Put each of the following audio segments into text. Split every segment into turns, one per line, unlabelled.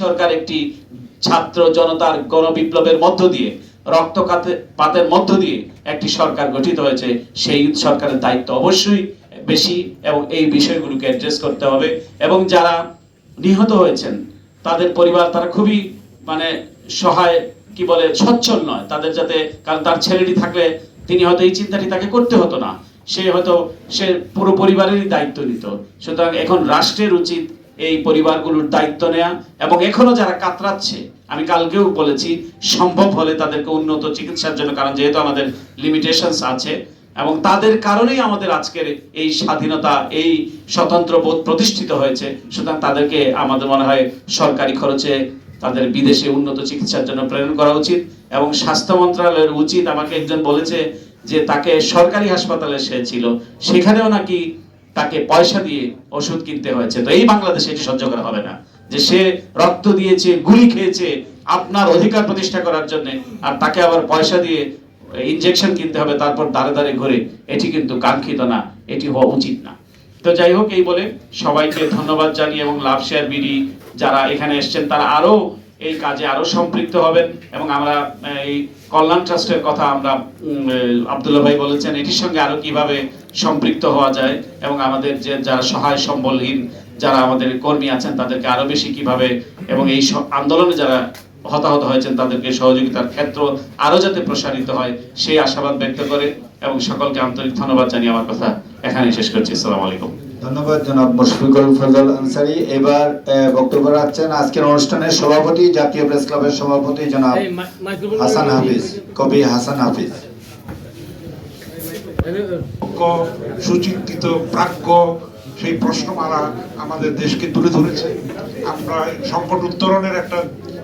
সরকার একটি ছাত্র জনতার গণবিপ্লবের মধ্য দিয়ে রক্তপাতে পাতের মধ্য দিয়ে একটি সরকার গঠিত হয়েছে, সেই সরকারের দায়িত্ব অবশ্যই বেশি এবং এই বিষয়গুলোকে অ্যাড্রেস করতে হবে এবং যারা নিহত হয়েছেন, তাদের পরিবার তারা খুবই মানে সহায়, কি বলে, সচ্ছল নয়। তাদের যাতে, কারণ তার ছেলেটি থাকলে তিনি হয়তো এই চিন্তাটি তাকে করতে হতো না। সে হয়তো, সে পুরো পরিবারেরই দায়িত্ব নিত। সুতরাং এখন রাষ্ট্রের উচিত এই পরিবারগুলোর দায়িত্ব নেওয়া এবং এখনও যারা কাতরাচ্ছে, আমি কালকেও বলেছি, সম্ভব হলে তাদেরকে উন্নত চিকিৎসার জন্য, কারণ যেহেতু আমাদের লিমিটেশনস আছে, এবং তাদের কারণেই আমাদের আজকের এই স্বাধীনতা, এই স্বতন্ত্র বোধ প্রতিষ্ঠিত হয়েছে, সুতরাং তাদেরকে আমাদের মনে হয় সরকারি খরচে তাদের বিদেশে উন্নত চিকিৎসার জন্য প্রেরণ করা উচিত, এবং স্বাস্থ্য মন্ত্রণালয়ের উচিত আমাকে একজন বলেছে যে তাকে সরকারি হাসপাতালে সে ছিল, সেখানেও নাকি তাকে পয়সা দিয়ে ওষুধ কিনতে হয়েছে। তো এই বাংলাদেশে এটি সহ্য করা হবে না। যে সে রক্ত দিয়েছে, গুলি খেয়েছে, আপনার অধিকার প্রতিষ্ঠা করার জন্য, আর তাকে আবার পয়সা দিয়ে ইনজেকশন কিনতে হবে, তারপর দাঁড়ে দাঁড়ে ঘুরে, এটি কিন্তু কাঙ্ক্ষিত না, এটি হওয়া উচিত না। তো যাই হোক, এই বলে সবাইকে ধন্যবাদ জানিয়ে এবং লাভ শেয়ার বিডি যারা এখানে এসছেন, তারা আরও এই কাজে আরও সম্পৃক্ত হবেন এবং আমরা এই কল্যাণ ট্রাস্টের কথা আমরা আব্দুল্লাহ ভাই বলেছেন, এটির সঙ্গে আরও কীভাবে সম্পৃক্ত হওয়া যায় এবং আমাদের যে, যারা সহায় সম্বলহীন, যারা আমাদের কর্মী আছেন, তাদেরকে আরও বেশি কীভাবে এবং এই আন্দোলনে যারা হতাহত হয়েছেন, তাদেরকে সহযোগিতার ক্ষেত্র আরও যাতে প্রসারিত হয়, সেই আশাবাদ ব্যক্ত করে এবং সকলকে আন্তরিক ধন্যবাদ জানিয়ে আমার কথা এখানেই শেষ করছি। আসসালামু আলাইকুম।
ধন্যবাদ জনাব মুশফিকুল ফজল আনসারি। এবার বক্তব্য রাখছেন আজকের অনুষ্ঠানের সভাপতি জাতীয় প্রেস ক্লাবের সভাপতি জনাব হাসান হাফিজ কবি হাসান হাফিজ।
সুচিন্তিত প্রাজ্ঞ সেই প্রশ্নমালা আমাদের দেশকে তুলে ধরেছে। আমরা সংকট উত্তরণের একটা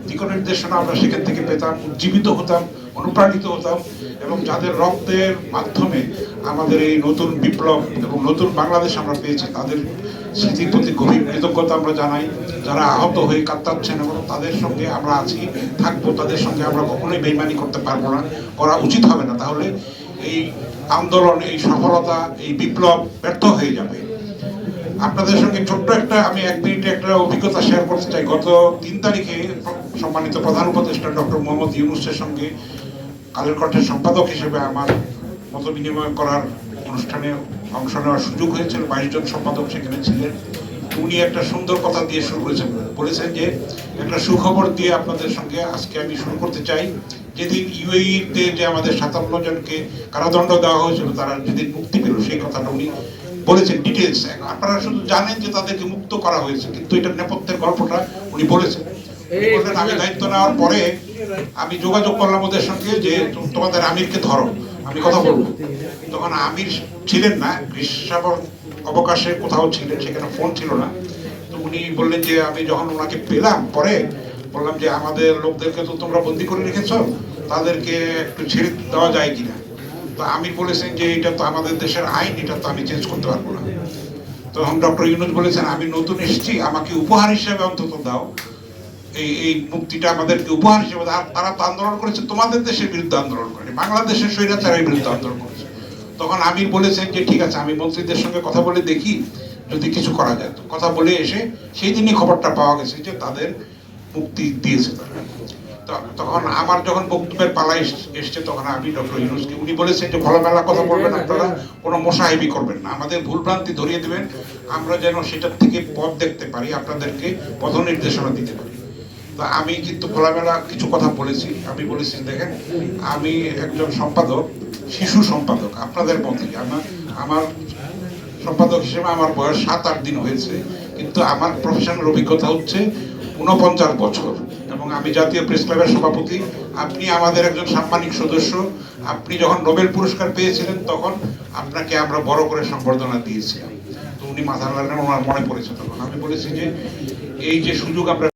দিক নির্দেশনা আমরা সেখান থেকে পেতাম উজ্জীবিত হতাম। অনুপ্রাণিত হতাম এবং যাদের রক্তের মাধ্যমে আমাদের এই নতুন বিপ্লব এবং নতুন বাংলাদেশ আমরা পেয়েছি, তাদের স্মৃতির প্রতি গভীর কৃতজ্ঞতা আমরা জানাই। যারা আহত হয়ে কাতরাচ্ছেন এবং তাদের সঙ্গে আমরা আছি, থাকব, তাদের সঙ্গে আমরা কখনোই বেইমানি করতে পারব না, করা উচিত হবে না। তাহলে এই আন্দোলন, এই সফলতা, এই বিপ্লব ব্যর্থ হয়ে যাবে। আপনাদের সঙ্গে ছোট্ট একটা, আমি এক মিনিটে একটা অভিজ্ঞতা শেয়ার করতে চাই। গত তিন তারিখে সম্মানিত প্রধান উপদেষ্টা ডক্টর মোহাম্মদ ইউনুসের সঙ্গে কালের কণ্ঠের সম্পাদক হিসেবে আমার মত বিনিময় করার অনুষ্ঠানে অংশ নেওয়ার সুযোগ হয়েছিল। বাইশ জন সম্পাদক সেখানে ছিলেন। উনি একটা সুন্দর কথা দিয়ে শুরু করেছেন। বলেছেন যে, একটা সুখবর দিয়ে আপনাদের সঙ্গে আজকে আমি শুরু করতে চাই। যেদিন ইউএইতে যে আমাদের সাতান্ন জনকে কারাদণ্ড দেওয়া হয়েছিল, তারা যেদিন মুক্তি পেল, সেই কথাটা উনি বলেছেন ডিটেলস আপনারা শুধু জানেন যে তাদেরকে মুক্ত করা হয়েছে, কিন্তু এটা নেপথ্যের গল্পটা উনি বলেছেন। আমি দায়িত্ব নেওয়ার পরে আমি যোগাযোগ করলাম ওদের সঙ্গে যে তোমাদের আমিরকে ধরো আমি কথা বলব। তখন আমির ছিলেন না গ্রীষ্মাবর অবকাশে কোথাও ছিলেন সেখানে ফোন ছিল না। তো উনি বললেন যে আমি যখন ওনাকে পেলাম পরে বললাম যে আমাদের লোকদেরকে তো তোমরা বন্দি করে রেখেছো তাদেরকে একটু ছেড়ে দেওয়া যায় কিনা? তো আমির বলেছেন যে এটা তো আমাদের দেশের আইন এটা তো আমি চেঞ্জ করতে পারব না। তখন ডক্টর ইউনুস বলেছেন আমি নতুন এসেছি আমাকে উপহার হিসেবে অন্তত দাও। এই এই মুক্তিটা আমাদেরকে উপহার হিসেবে তারা তো আন্দোলন করেছে, তোমাদের দেশের বিরুদ্ধে আন্দোলন করে। বাংলাদেশের স্বৈরাচারের বিরুদ্ধে আন্দোলন করেছে। তখন আমির বলেছেন যে, ঠিক আছে, আমি মন্ত্রীদের সঙ্গে কথা বলে দেখি, যদি কিছু করা যায়। তো কথা বলে এসে সেই দিনই খবরটা পাওয়া গেছে যে, তাদের মুক্তি দিয়েছে তারা। তখন আমার যখন বক্তব্যের পালা এস- এসছে, তখন আমি ডক্টর ইউনুসকে, উনি বলেছেন যে, খোলামেলা কথা বলবেন আপনারা, কোনো মশাহেবি করবেন না। আমাদের ভুলভ্রান্তি ধরিয়ে দেবেন। আমরা যেন সেটার থেকে পথ দেখতে পারি, আপনাদেরকে পথ নির্দেশনা দিতে পারি। তা আমি কিন্তু খোলামেলা কিছু কথা বলেছি। আমি বলেছি, দেখেন, আমি একজন সম্পাদক, শিশু সম্পাদক, আপনাদের মতোই। আমার আমার সম্পাদক হিসেবে আমার বয়স সাত, আট দিন হয়েছে, কিন্তু আমার প্রফেশনাল অভিজ্ঞতা হচ্ছে উনপঞ্চাশ বছর। এবং আমি জাতীয় প্রেস ক্লাবের সভাপতি, আপনি আমাদের একজন সাম্মানিক সদস্য, আপনি যখন নোবেল পুরস্কার পেয়েছিলেন, তখন আপনাকে আমরা বড় করে সম্বর্ধনা দিয়েছিলাম। তো উনি মাথা লাগলেন ওনার মনে পড়েছে তখন। আমি বলেছি যে, এই যে সুযোগ আমরা